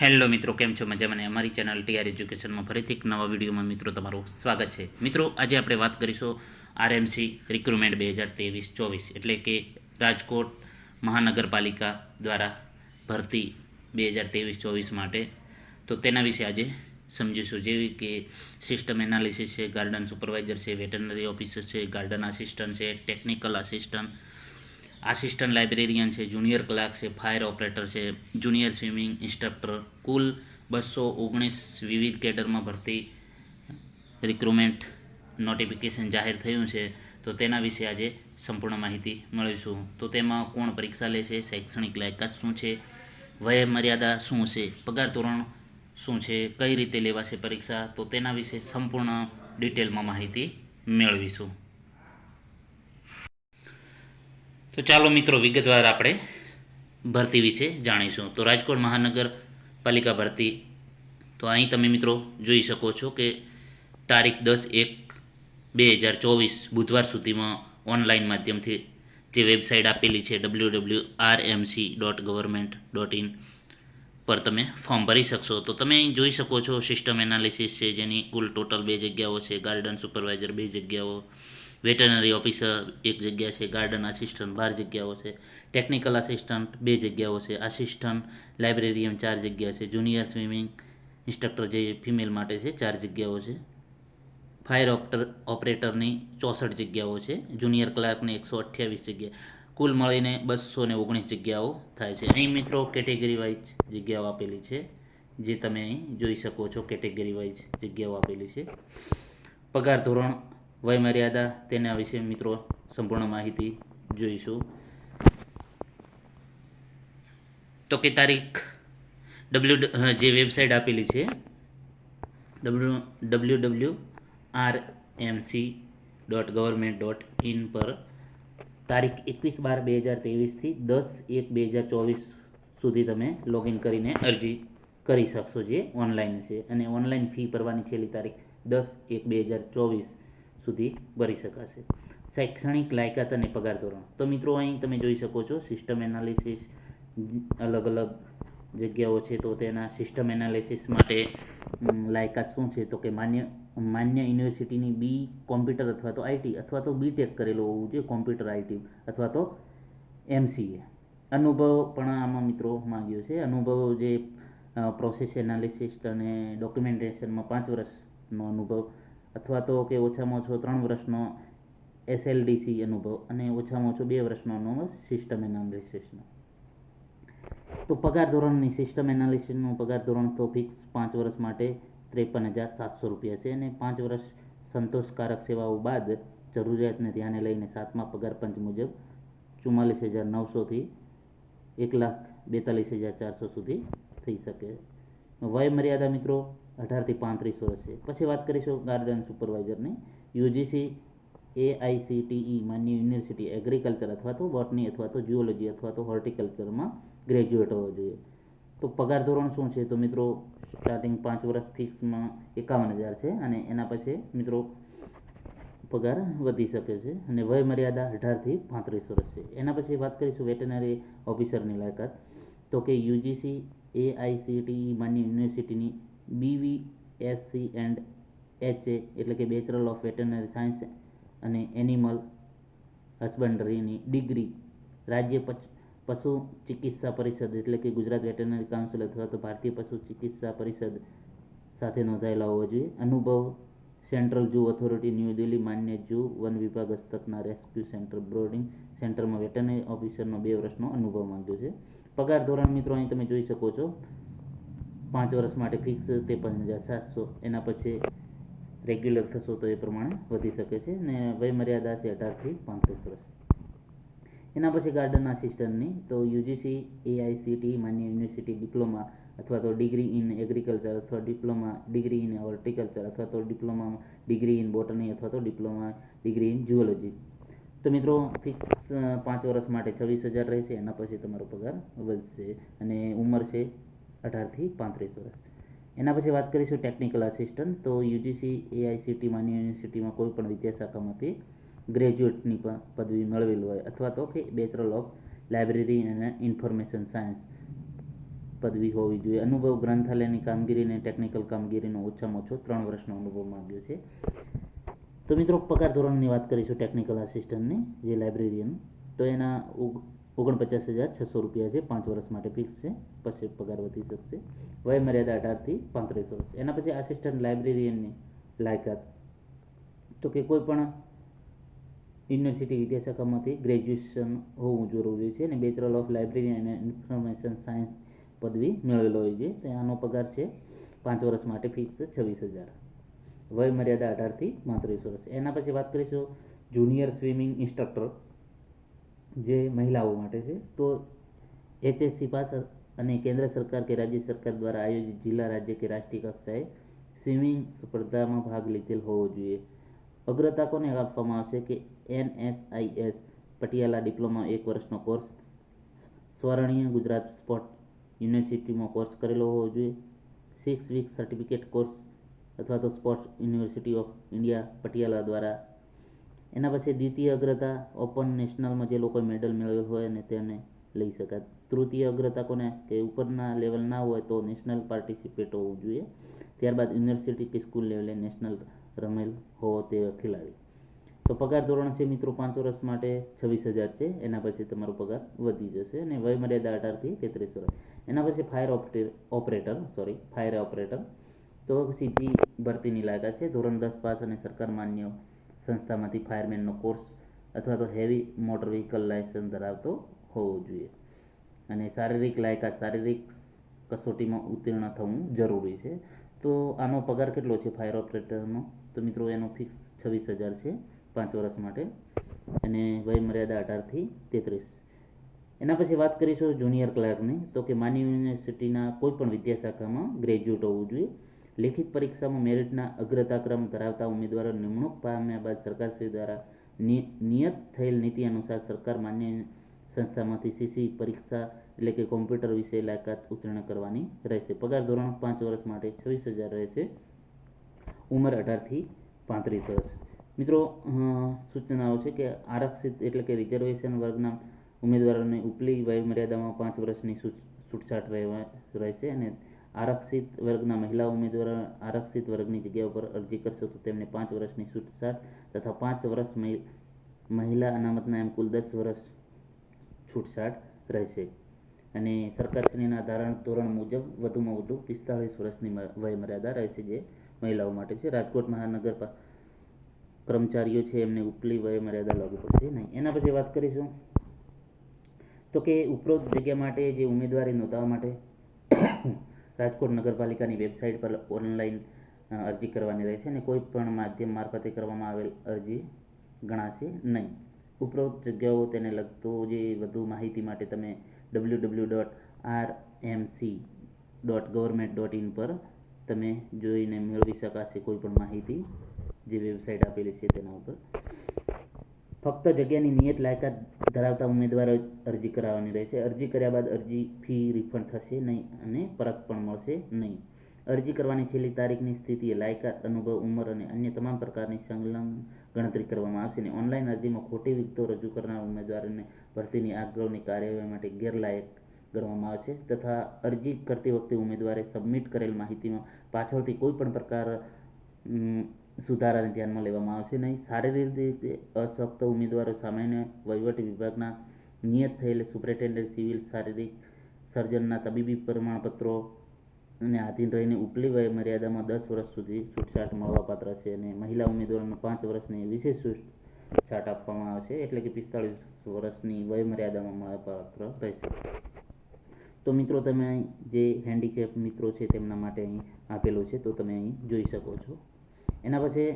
Hello મિત્રો, કેમ છો? મજામાં મને અમારી ચેનલ ટીઆર એજ્યુકેશનમાં ફરીથી એક નવા વિડીયોમાં મિત્રો તમારું સ્વાગત છે. મિત્રો, આજે આપણે વાત કરીશું આરએમસી રિક્રુટમેન્ટ બે હજાર ત્રેવીસ ચોવીસ, એટલે કે રાજકોટ મહાનગરપાલિકા દ્વારા ભરતી બે હજાર ત્રેવીસ ચોવીસ માટે. તો તેના વિશે આજે સમજીશું. જેવી કે સિસ્ટમ એનાલિસિસ છે ગાર્ડન સુપરવાઇઝર છે વેટરનરી ઓફિસર છે ગાર્ડન આસિસ્ટન્ટ છે ટેકનિકલ આસિસ્ટન્ટ આસિસ્ટન્ટ લાઇબ્રેરિયન છે, જુનિયર ક્લાર્ક છે, ફાયર ઓપરેટર છે, જુનિયર સ્વિમિંગ ઇન્સ્ટ્રક્ટર, કુલ બસો ઓગણીસ વિવિધ કેડરમાં ભરતી રિક્રુટમેન્ટ નોટિફિકેશન જાહેર થયું છે. તો તેના વિશે આજે સંપૂર્ણ માહિતી મેળવીશું તો તેમાં કોણ પરીક્ષા લેશે, શૈક્ષણિક લાયકાત શું છે, વય મર્યાદા શું છે, પગાર ધોરણ શું છે, કઈ રીતે લેવાશે પરીક્ષા, તો તેના વિશે સંપૂર્ણ ડિટેલમાં માહિતી મેળવીશું. તો ચાલો મિત્રો, વિગતવાર આપણે ભરતી વિશે જાણીશું. તો રાજકોટ મહાનગરપાલિકા ભરતી. તો અહીં તમે મિત્રો જોઈ શકો છો કે તારીખ દસ એક બે હજાર ચોવીસ બુધવાર સુધીમાં ઓનલાઈન માધ્યમથી જે વેબસાઇટ આપેલી છે W W R M C dot government dot in પર તમે ફોર્મ ભરી શકશો. તો તમે અહીં જોઈ શકો છો સિસ્ટમ એનાલિસિસ છે, જેની કુલ ટોટલ બે જગ્યાઓ છે ગાર્ડન સુપરવાઇઝર બે જગ્યાઓ વેટરનરી ઓફિસર એક જગ્યા છે ગાર્ડન આસિસ્ટન્ટ બાર જગ્યાઓ છે ટેકનિકલ આસિસ્ટન્ટ બે જગ્યાઓ છે આસિસ્ટન્ટ લાઇબ્રેરિયન ચાર જગ્યા છે જુનિયર સ્વિમિંગ ઇન્સ્ટ્રક્ટર જે ફિમેલ માટે છે, ચાર જગ્યાઓ છે. ફાયર ઓપ્ટર ઓપરેટરની ચોસઠ જગ્યાઓ છે જુનિયર ક્લાર્કની એકસો અઠ્યાવીસ જગ્યા. કુલ મળીને બસો ને ઓગણીસ જગ્યાઓ થાય છે. અહીં મિત્રો કેટેગરી વાઇઝ જગ્યાઓ આપેલી છે, જે તમે અહીં જોઈ શકો છો કેટેગરી વાઇઝ જગ્યાઓ આપેલી છે. પગાર ધોરણ વય મર્યાદા તેના વિશે મિત્રો સંપૂર્ણ માહિતી જોઈશું. તો કે તારીખ ડબલ્યુ જે વેબસાઇટ આપેલી છે W W W R M C dot government dot in પર તારીખ એકવીસ બાર બે હજાર ત્રેવીસથી દસ એક બે હજાર ચોવીસ સુધી તમે લોગિન કરીને અરજી કરી શકશો, જે ઓનલાઈન છે. અને ઓનલાઈન ફી ભરવાની છેલ્લી તારીખ દસ એક બે હજાર ચોવીસ સુધી ભરી શકાશે. શૈક્ષણિક લાયકાત અને પગાર ધોરણ. તો મિત્રો, અહીં તમે જોઈ શકો છો સિસ્ટમ એનાલિસિસ અલગ અલગ જગ્યાઓ છે, તો તેના સિસ્ટમ એનાલિસિસ માટે લાયકાત શું છે? તો કે માન્ય માન્ય યુનિવર્સિટીની બી કોમ્પ્યુટર અથવા તો આઈટી અથવા તો બી ટેક કરેલું હોવું જોઈએ કોમ્પ્યુટર આઈટી અથવા તો એમસીએ અનુભવ પણ આમાં મિત્રો માંગ્યો છે. અનુભવ જે પ્રોસેસ એનાલિસિસ અને ડોક્યુમેન્ટેશનમાં પાંચ વર્ષનો અનુભવ અથવા તો કે ઓછામાં ઓછો ત્રણ વર્ષનો એસએલડીસી અનુભવ અને ઓછામાં ઓછો બે વર્ષનો અનુભવ સિસ્ટમ એનાલિસિસનો તો પગાર ધોરણની સિસ્ટમ એનાલિસિસનું પગાર ધોરણ તો ફિક્સ પાંચ વર્ષ માટે ત્રેપન હજાર સાતસો રૂપિયા છે અને પાંચ વર્ષ સંતોષકારક સેવાઓ બાદ જરૂરિયાતને ધ્યાને લઈને સાતમા પગાર પંચ મુજબ ચુમ્માલીસ હજાર નવસોથી એક લાખ બેતાલીસ હજાર ચારસો સુધી થઈ શકે. વય મર્યાદા મિત્રો અઢારથી પાંત્રીસ વર્ષ છે. પછી વાત કરીશું ગાર્ડન સુપરવાઇઝરની. યુજીસી એઆઈસીટીઈ માન્ય યુનિવર્સિટી એગ્રીકલ્ચર અથવા તો બોટની અથવા તો જિયોલોજી અથવા તો હોર્ટિકલ્ચરમાં ગ્રેજ્યુએટ હોવો જોઈએ. તો પગાર ધોરણ શું છે? તો મિત્રો, સ્ટાર્ટિંગ પાંચ વર્ષ ફિક્સમાં એકાવન હજાર છે અને એના પછી મિત્રો, પગાર વધી શકે છે અને વય મર્યાદા અઢારથી પાંત્રીસ વર્ષ છે. એના પછી વાત કરીશું વેટનરી ઓફિસરની લાયકાત. તો કે યુજીસી એઆઈસીટીઈ માન્ય યુનિવર્સિટીની બીવી એસસી એન્ડ એચએ એટલે કે બેચરલ ઓફ વેટરનરી સાયન્સ અને એનિમલ હસબન્ડરીની ડિગ્રી રાજ્ય પશુ ચિકિત્સા પરિષદ એટલે કે ગુજરાત વેટરનરી કાઉન્સિલ અથવા તો ભારતીય પશુ ચિકિત્સા પરિષદ સાથે નોંધાયેલા હોવા જોઈએ. અનુભવ central zoo authority, new Delhi, માન્ય જૂ વન વિભાગ હસ્તકના રેસ્ક્યુ સેન્ટર, બ્રોડિંગ સેન્ટરમાં વેટરનરી ઓફિસરનો બે વર્ષનો અનુભવ માંગ્યો છે. પગાર ધોરણ મિત્રો અહીં તમે જોઈ શકો છો. પાંચ વર્ષ માટે ફિક્સ ત્રેપન હજાર સાતસો. એના પછી રેગ્યુલર થશો તો એ પ્રમાણે વધી શકે છે અને વયમર્યાદા છે અઢારથી પાંત્રીસ વર્ષ. એના પછી ગાર્ડન આસિસ્ટન્ટની તો યુજીસી એઆઈસીટી માન્ય યુનિવર્સિટી ડિપ્લોમા અથવા તો ડિગ્રી ઇન એગ્રીકલ્ચર અથવા ડિપ્લોમા ડિગ્રી ઇન હોર્ટિકલ્ચર અથવા તો ડિપ્લોમા ડિગ્રી ઇન બોટની અથવા તો ડિપ્લોમા ડિગ્રી ઇન જુઓલોજી તો મિત્રો ફિક્સ પાંચ વર્ષ માટે છવ્વીસ હજાર રહેશે. એના પછી તમારો પગાર વધશે અને ઉંમર છે અઢારથી પાંત્રીસ વર્ષ. એના પછી વાત કરીશું ટેકનિકલ આસિસ્ટન્ટ તો U G C A I C T E માન્ય યુનિવર્સિટીમાં કોઈ પણ વિદ્યાશાખામાંથી ગ્રેજ્યુએટની પણ પદવી મેળવેલ હોય અથવા તો કે બેચરલ ઓફ લાઇબ્રેરી અને ઇન્ફોર્મેશન સાયન્સ પદવી હોવી જોઈએ. અનુભવ ગ્રંથાલયની કામગીરી અને ટેકનિકલ કામગીરીનો ઓછામાં ઓછો ત્રણ વર્ષનો અનુભવ માંગ્યો છે. તો મિત્રો, પગાર ધોરણની વાત કરીશું ટેકનિકલ આસિસ્ટન્ટની જે લાઇબ્રેરિયન તો એના ઓગણપચાસ હજાર છસો રૂપિયા છે. પાંચ વર્ષ માટે ફિક્સ છે. પછી પગાર વધી શકશે વય મર્યાદા અઢારથી પાંત્રીસ વર્ષ. એના પછી આસિસ્ટન્ટ લાઇબ્રેરિયનની લાયકાત. તો કે કોઈ પણ યુનિવર્સિટી વિદ્યાશાખામાંથી ગ્રેજ્યુએશન હોવું જરૂરી છે અને બેચરલ ઓફ લાઇબ્રેરી અને ઇન્ફોર્મેશન સાયન્સ પદવી મેળવેલો હોય છે, તો આનો પગાર છે પાંચ વર્ષ માટે ફિક્સ છવ્વીસ હજાર. વય મર્યાદા અઢારથી પાંત્રીસ વર્ષ. એના પછી વાત કરીશું જુનિયર સ્વિમિંગ ઇન્સ્ટ્રક્ટર જે મહિલાઓ માટે છે, તો એચએસસી પાસ અને કેન્દ્ર સરકાર કે રાજ્ય સરકાર દ્વારા આયોજિત જિલ્લા રાજ્ય કે રાષ્ટ્રીય કક્ષાએ સ્વિમિંગ સ્પર્ધામાં ભાગ લીધેલ હોવો જોઈએ. અગ્રતા કોને આપવામાં આવશે કે એનએસઆઈએસ પટિયાલા ડિપ્લોમા એક વર્ષનો કોર્સ, સ્વર્ણીય ગુજરાત સ્પોર્ટ યુનિવર્સિટીમાં કોર્સ કરેલો હોવો જોઈએ સિક્સ વીક સર્ટિફિકેટ કોર્સ અથવા તો sports university of India Patiala દ્વારા એના પછી દ્વિતીય અગ્રતા ઓપન નેશનલમાં જે લોકોએ મેડલ મેળવેલ હોય અને તેને લઈ શકાય. તૃતીય અગ્રતા કોને? કે ઉપરના લેવલ ના હોય તો નેશનલ પાર્ટિસિપેટ હોવું જોઈએ. ત્યારબાદ યુનિવર્સિટી કે સ્કૂલ લેવલે નેશનલ રમેલ હોવો તે ખેલાડી. તો પગાર ધોરણ છે મિત્રો પાંચ વર્ષ માટે છવ્વીસ હજાર છે. એના પછી તમારો પગાર વધી જશે અને વયમર્યાદા અઢારથી તેત્રીસ વર્ષ. એના પછી fire operator sorry fire operator. તો સીધી ભરતીની લાયકાત છે. ધોરણ દસ પાસ અને સરકાર માન્ય સંસ્થામાંથી ફાયરમેનનો કોર્સ અથવા તો હેવી મોટર વ્હીકલ લાયસન્સ ધરાવતો હોવો જોઈએ. અને શારીરિક લાયકાત, શારીરિક કસોટીમાં ઉત્તીર્ણ થવું જરૂરી છે. તો આનો પગાર કેટલો છે ફાયર ઓપરેટરનો તો મિત્રો, એનો ફિક્સ છવ્વીસ હજાર છે, પાંચ વર્ષ માટે. અને વય મર્યાદા અઢારથી તેત્રીસ. એના પછી વાત કરીશું જુનિયર ક્લાર્કની તો કે માન્ય યુનિવર્સિટીના કોઈ પણ વિદ્યાશાખામાં ગ્રેજ્યુએટ હોવું જોઈએ. લેખિત પરીક્ષામાં મેરિટના અગ્રતાક્રમ ધરાવતા ઉમેદવારો નિમણૂક પામ્યા બાદ સરકારશ્રી દ્વારા નિયત થયેલ નીતિ અનુસાર સરકાર માન્ય સંસ્થામાંથી સીસી પરીક્ષા એટલે કે કોમ્પ્યુટર વિષય લાયકાત ઉત્તીર્ણ કરવાની રહેશે. પગાર ધોરણ પાંચ વર્ષ માટે છવ્વીસ હજાર રહેશે. ઉંમર અઢારથી પાંત્રીસ વર્ષ. મિત્રો સૂચનાઓ છે કે આરક્ષિત એટલે કે રિઝર્વેશન વર્ગના ઉમેદવારોને ઉપલી વયમર્યાદામાં પાંચ વર્ષની છૂટછાટ રહેવા, રહેશે અને આરક્ષિત વર્ગના મહિલા ઉમેદવારો આરક્ષિત વર્ગની જગ્યા ઉપર અરજી કરશે તો તેમને પાંચ વર્ષની છૂટછાટ તથા પાંચ વર્ષ મહિ- મહિલા અનામતના એમ કુલ દસ વર્ષ છૂટછાટ રહેશે. અને સરકારશ્રીના ધારણ ધોરણ મુજબ વધુમાં વધુ પિસ્તાળીસ વર્ષની વયમર્યાદા રહેશે જે મહિલાઓ માટે છે. રાજકોટ મહાનગર કર્મચારીઓ છે એમને ઉપલી વયમર્યાદા લાગુ પડશે નહીં. એના પછી વાત કરીશું. તો કે ઉપરોક્ત જગ્યા માટે જે ઉમેદવારી નોંધાવવા માટે રાજકોટ નગરપાલિકાની વેબસાઇટ પર ઓનલાઈન અરજી કરવાની રહેશે અને કોઈ પણ માધ્યમ મારફતે કરવામાં આવેલ અરજી ગણાશે નહીં. ઉપરોક્ત જગ્યાઓ તેને લગતો જે વધુ માહિતી માટે તમે W W dot R M C dot government dot in પર તમે જોઈને મેળવી શકાશે કોઈ પણ માહિતી જે વેબસાઇટ આપેલી છે તેના ઉપર. ફક્ત જગ્યાની નિયત લાયકાત ધરાવતા ઉમેદવારો અરજી કરાવવાની રહેશે. અરજી કર્યા બાદ અરજી ફી રિફંડ થશે નહીં અને પરત પણ મળશે નહીં. અરજી કરવાની છેલ્લી તારીખની સ્થિતિએ લાયકાત, અનુભવ, ઉંમર અને અન્ય તમામ પ્રકારની સંલગ્ન ગણતરી કરવામાં આવશે અને ઓનલાઈન અરજીમાં ખોટી વિગતો રજૂ કરનાર ઉમેદવારોને ભરતીની આગળની કાર્યવાહી માટે ગેરલાયક ગણવામાં આવશે તથા અરજી કરતી વખતે ઉમેદવારે સબમિટ કરેલ માહિતીમાં પાછળથી કોઈ પણ પ્રકાર સુધારાને ધ્યાનમાં લેવામાં આવશે નહીં. શારીરિક રીતે અશક્ત ઉમેદવારો સામાન્ય વહીવટી વિભાગના નિયત થયેલ સુપ્રિન્ટેન્ડન્ટ, સિવિલ, શારીરિક સર્જનના તબીબી પ્રમાણપત્રો અને આધીન રહીને ઉપલી વય મર્યાદામાં દસ વર્ષ સુધી છૂટછાટ મળવાપાત્ર છે અને મહિલા ઉમેદવારોને પાંચ વર્ષની વિશેષ છૂટછાટ આપવામાં આવશે એટલે કે પિસ્તાળીસ વર્ષની વયમર્યાદામાં મળવાપાત્ર રહેશે. તો મિત્રો, તમે જે હેન્ડીકેપ મિત્રો છે તેમના માટે અહીં આપેલું છે, તો તમે અહીં જોઈ શકો છો. એના પછી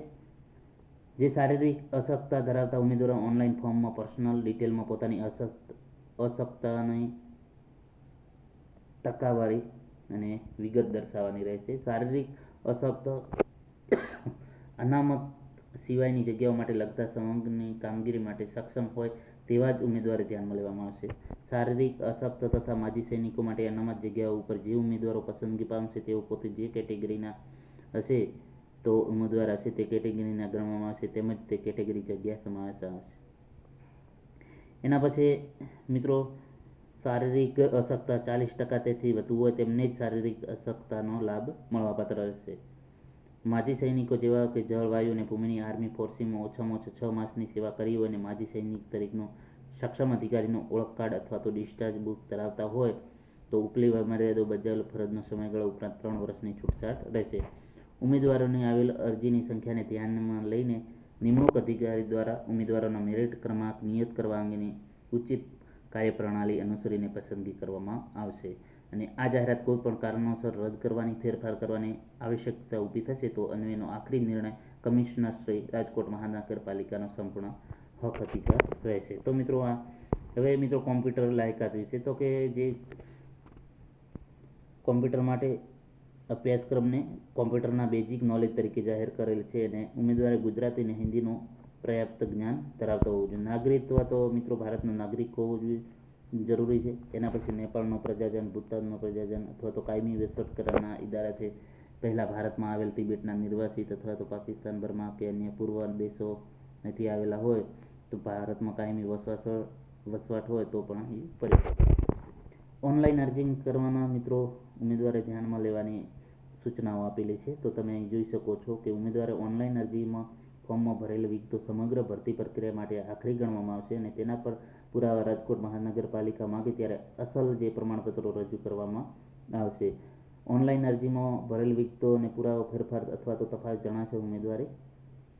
જે શારીરિક અશક્તતા ધરાવતા ઉમેદવારો ઓનલાઈન ફોર્મમાં પર્સનલ ડિટેલમાં પોતાની અશક્ત, અશક્તતાની ટકાવારી અને વિગત દર્શાવવાની રહેશે. શારીરિક અશક્ત અનામત સિવાયની જગ્યાઓ માટે લગતા સમગ્રની કામગીરી માટે સક્ષમ હોય તેવા જ ઉમેદવારો ધ્યાનમાં લેવામાં આવશે. શારીરિક અશક્ત તથા માજી સૈનિકો માટે અનામત જગ્યાઓ ઉપર જે ઉમેદવારો પસંદગી પામશે તેઓ પોતે જે કેટેગરીના હશે તો ઉમેદવાર હશે તે કેટેગરીના ગણવામાં આવશે તેમજ તે કેટેગરી જગ્યા સમાવેશ આવશે. એના પછી મિત્રો, શારીરિક અશક્તતા ચાલીસ ટકા તેથી વધુ હોય તેમને જ શારીરિક અશક્તાનો લાભ મળવાપાત્ર રહેશે. માજી સૈનિકો જેવા કે જળવાયુ અને ભૂમિની આર્મી ફોર્સીમાં ઓછામાં ઓછા છ માસની સેવા કરી હોય અને માજી સૈનિક તરીકેનો સક્ષમ અધિકારીનો ઓળખ કાર્ડ અથવા તો ડિસ્ચાર્જ બુક ધરાવતા હોય તો ઉપલી મર્યાદો બજાવેલ ફરજનો સમયગાળો ઉપરાંત ત્રણ વર્ષની છૂટછાટ રહેશે. ઉમેદવારોને આવેલ અરજીની સંખ્યાને ધ્યાનમાં લઈને નિમણૂક અધિકારી દ્વારા ઉમેદવારોના મેરિટ ક્રમાંક નિયત કરવા અંગેની ઉચિત કાર્યપ્રણાલી અનુસરીને પસંદગી કરવામાં આવશે અને આ જાહેરાત કોઈપણ કારણોસર રદ કરવાની, ફેરફાર કરવાની આવશ્યકતા ઊભી થશે તો અન્વયનો આખરી નિર્ણય કમિશનર શ્રી રાજકોટ મહાનગરપાલિકાનો સંપૂર્ણ હક અધિકાર રહેશે. તો મિત્રો આ, હવે મિત્રો કોમ્પ્યુટર લાયકાત વિશે તો કે જે કોમ્પ્યુટર માટે અભ્યાસક્રમને કોમ્પ્યુટરના બેઝિક નોલેજ તરીકે જાહેર કરેલ છે અને ઉમેદવારે ગુજરાતી અને હિન્દીનું પર્યાપ્ત જ્ઞાન ધરાવતા હોવું જોઈએ. નાગરિકત્વ તો મિત્રો ભારતનો નાગરિક હોવો જોઈએ, જરૂરી છે. એના પછી નેપાળનો પ્રજાજન, ભૂતાનનો પ્રજાજન અથવા તો કાયમી વસવાટ કરવાના ઈદારાથી પહેલાં ભારતમાં આવેલ તિબેટના નિર્વાસિત અથવા તો પાકિસ્તાન બર્મા કે અન્ય પૂર્વ દેશોમાંથી આવેલા હોય તો ભારતમાં કાયમી વસવાટ વસવાટ હોય તો પણ એ શકે ઓનલાઈન અરજી કરવાના મિત્રો ઉમેદવારે ધ્યાનમાં લેવાની સૂચનાઓ આપેલી છે. તો તમે અહીં જોઈ શકો છો કે ઉમેદવારે ઓનલાઈન અરજીમાં ફોર્મમાં ભરેલ વિગતો સમગ્ર ભરતી પ્રક્રિયા માટે આખરી ગણવામાં આવશે અને તેના પર પુરાવા રાજકોટ મહાનગરપાલિકા માગે ત્યારે અસલ જે પ્રમાણપત્રો રજૂ કરવામાં આવશે. ઓનલાઈન અરજીમાં ભરેલ વિગતો અને પુરાવો ફેરફાર અથવા તો તફાવત જણાશે ઉમેદવારે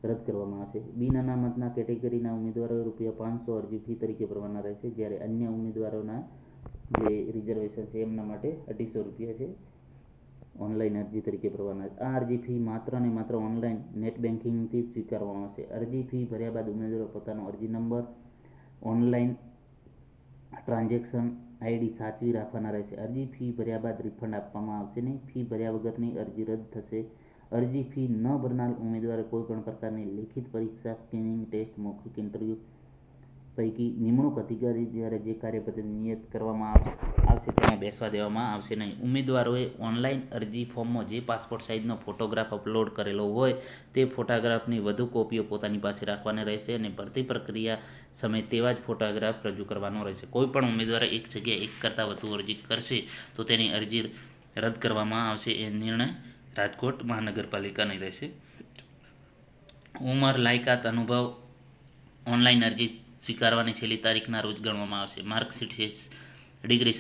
રદ કરવામાં આવશે. બિન અનામતના કેટેગરીના ઉમેદવારોએ રૂપિયા પાંચસો અરજી ફી તરીકે ભરવાના રહેશે, જ્યારે અન્ય ઉમેદવારોના જે રિઝર્વેશન છે એમના માટે અઢીસો રૂપિયા છે. ઓનલાઈન અરજી તરીકે ભરવાના આ અરજી ફી માત્ર ને માત્ર ઓનલાઈન નેટ બેન્કિંગથી સ્વીકારવામાં આવશે. અરજી ફી ભર્યા બાદ ઉમેદવારો પોતાનો અરજી નંબર ઓનલાઈન ટ્રાન્ઝેક્શન આઈડી સાચવી રાખવાના રહેશે. અરજી ફી ભર્યા બાદ રિફંડ આપવામાં આવશે નહીં. ફી ભર્યા વગરની અરજી રદ થશે. અરજી ફી ન ભરનાર ઉમેદવારે કોઈપણ પ્રકારની લેખિત પરીક્ષા સ્ક્રીનિંગ ટેસ્ટ મૌખિક ઇન્ટરવ્યૂ પૈકી નિમણૂક અધિકારી જ્યારે જે કાર્યપદ્ધતિ નિયત કરવામાં આવ- આવશે તેને બેસવા દેવામાં આવશે નહીં. ઉમેદવારોએ ઓનલાઈન અરજી ફોર્મમાં જે પાસપોર્ટ સાઇઝનો ફોટોગ્રાફ અપલોડ કરેલો હોય તે ફોટોગ્રાફની વધુ કોપીઓ પોતાની પાસે રાખવાની રહેશે અને ભરતી પ્રક્રિયા સમયે તેવા જ ફોટોગ્રાફ રજૂ કરવાનો રહેશે. કોઈ પણ ઉમેદવાર એક જગ્યાએ એક કરતાં વધુ અરજી કરશે તો તેની અરજી રદ કરવામાં આવશે એ નિર્ણય રાજકોટ મહાનગરપાલિકાની રહેશે. ઉંમર, લાયકાત, અનુભવ, ઓનલાઈન અરજી સ્વીકારવાની છેલ્લી તારીખના રોજ ગણવામાં આવશે. માર્કશીટ ડિગ્રી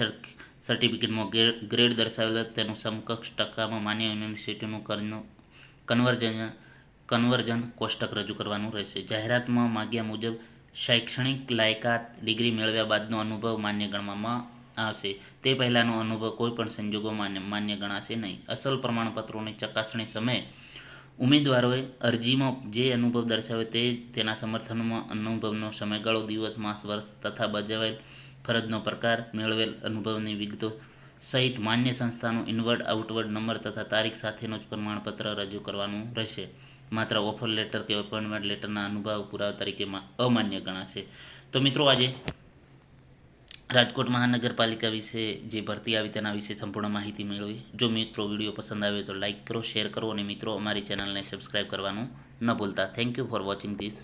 સર્ટિફિકેટમાં ગ્રે- ગ્રેડ દર્શાવેલ તેનું સમકક્ષ ટકામાં માન્ય યુનિવર્સિટીનું કન્વર્જન કન્વર્જન કોષ્ટક રજૂ કરવાનું રહેશે. જાહેરાતમાં માગ્યા મુજબ, શૈક્ષણિક લાયકાત ડિગ્રી મેળવ્યા બાદનો અનુભવ માન્ય ગણવામાં આવશે. તે પહેલાંનો અનુભવ કોઈપણ સંજોગોમાં માન્ય ગણાશે નહીં. અસલ પ્રમાણપત્રોની ચકાસણી સમયે ઉમેદવારોએ અરજીમાં જે અનુભવ દર્શાવે તે તેના સમર્થનમાં અનુભવનો સમયગાળો, દિવસ, માસ, વર્ષ તથા બજાવેલ ફરજનો પ્રકાર મેળવેલ અનુભવની વિગતો સહિત માન્ય સંસ્થાનો ઇનવર્ડ આઉટવર્ડ નંબર તથા તારીખ સાથેનો જ પ્રમાણપત્ર રજૂ કરવાનું રહેશે. માત્ર ઓફર લેટર કે અપોઇન્ટમેન્ટ લેટરના અનુભવ પુરાવા તરીકે અમાન્ય ગણાશે. તો મિત્રો આજે રાજકોટ મહાનગરપાલિકા વિશે જે ભરતી આવી તેના વિશે સંપૂર્ણ માહિતી મેળવી. જો મિત્રો વીડિયો પસંદ આવ્યો તો લાઇક કરો, શેર કરો અને મિત્રો અમારી ચેનલને સબસ્ક્રાઇબ કરવાનું ન ભૂલતા. Thank you for watching this